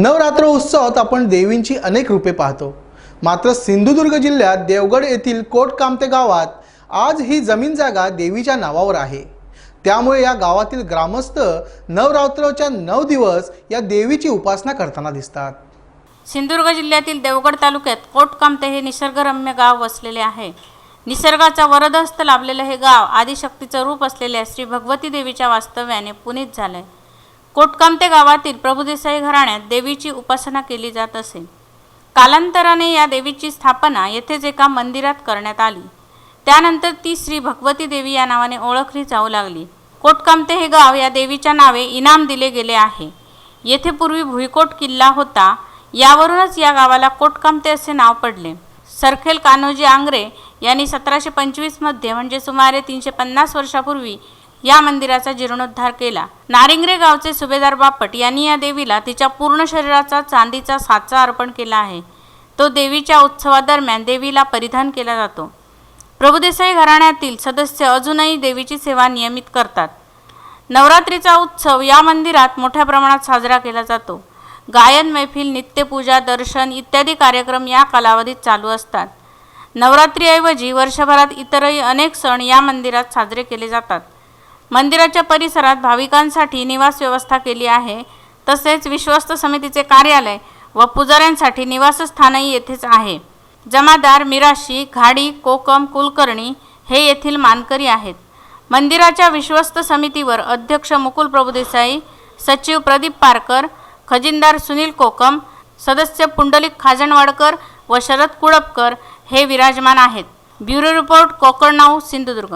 नवरात्र उत्सवात आपण देवींची अनेक रूपे पाहतो. मात्र सिंधुदुर्ग जिल्ह्यात देवगड येथील कोटकामते गावात आज ही जमीन जागा देवीच्या नावावर आहे. त्यामुळे या गावातील ग्रामस्थ नवरात्रोच्या नऊ दिवस या देवीची उपासना करताना दिसतात. सिंधुदुर्ग जिल्ह्यातील देवगड तालुक्यात कोटकामते हे निसर्गरम्य गाव वसलेले आहे. निसर्गाचा वरदहस्त लाभलेलं हे गाव आदिशक्तीचं रूप असलेल्या श्री भगवती देवीच्या वास्तव्याने पुनीत झालंय. कोटकामते गावातील प्रभुदेसाई घराण्यात देवीची उपासना केली जात असे. कालांतराने या देवीची स्थापना येथेच एका मंदिरात करण्यात आली. त्यानंतर ती श्री भगवती देवी या नावाने ओळखली जाऊ लागली. कोटकामते हे गाव या देवीच्या नावे इनाम दिले गेले आहे. येथे पूर्वी भुईकोट किल्ला होता. यावरूनच या गावाला कोटकामते असे नाव पडले. सरखेल कान्होजी आंग्रे यांनी सतराशे पंचवीसमध्ये म्हणजे सुमारे तीनशे पन्नास वर्षापूर्वी या मंदिराचा जीर्णोद्धार केला. नारिंगरे गावचे सुभेदार बापट यांनी या देवीला तिच्या पूर्ण शरीराचा चांदीचा साचा अर्पण केला आहे. तो देवीच्या उत्सवादरम्यान देवीला परिधान केला जातो. प्रभुदेसाई घराण्यातील सदस्य अजूनही देवीची सेवा नियमित करतात. नवरात्रीचा उत्सव या मंदिरात मोठ्या प्रमाणात साजरा केला जातो. गायन मैफिल नित्यपूजा दर्शन इत्यादी कार्यक्रम या कालावधीत चालू असतात. नवरात्रीऐवजी वर्षभरात इतरही अनेक सण या मंदिरात साजरे केले जातात. मंदिराच्या परिसरात भाविकांसाठी निवास व्यवस्था केली आहे. तसेच विश्वस्त समितीचे कार्यालय व पुजाऱ्यांसाठी निवासस्थानही येथेच आहे. जमादार मिराशी घाडी कोकम कुलकर्णी हे येथील मानकरी आहेत. मंदिराच्या विश्वस्त समितीवर अध्यक्ष मुकुल प्रभुदेसाई सचिव प्रदीप पारकर खजिनदार सुनील कोकम सदस्य पुंडलिक खाजणवाडकर व शरद कुळपकर हे विराजमान आहेत. Bureau report Konkan now Sindhudurg.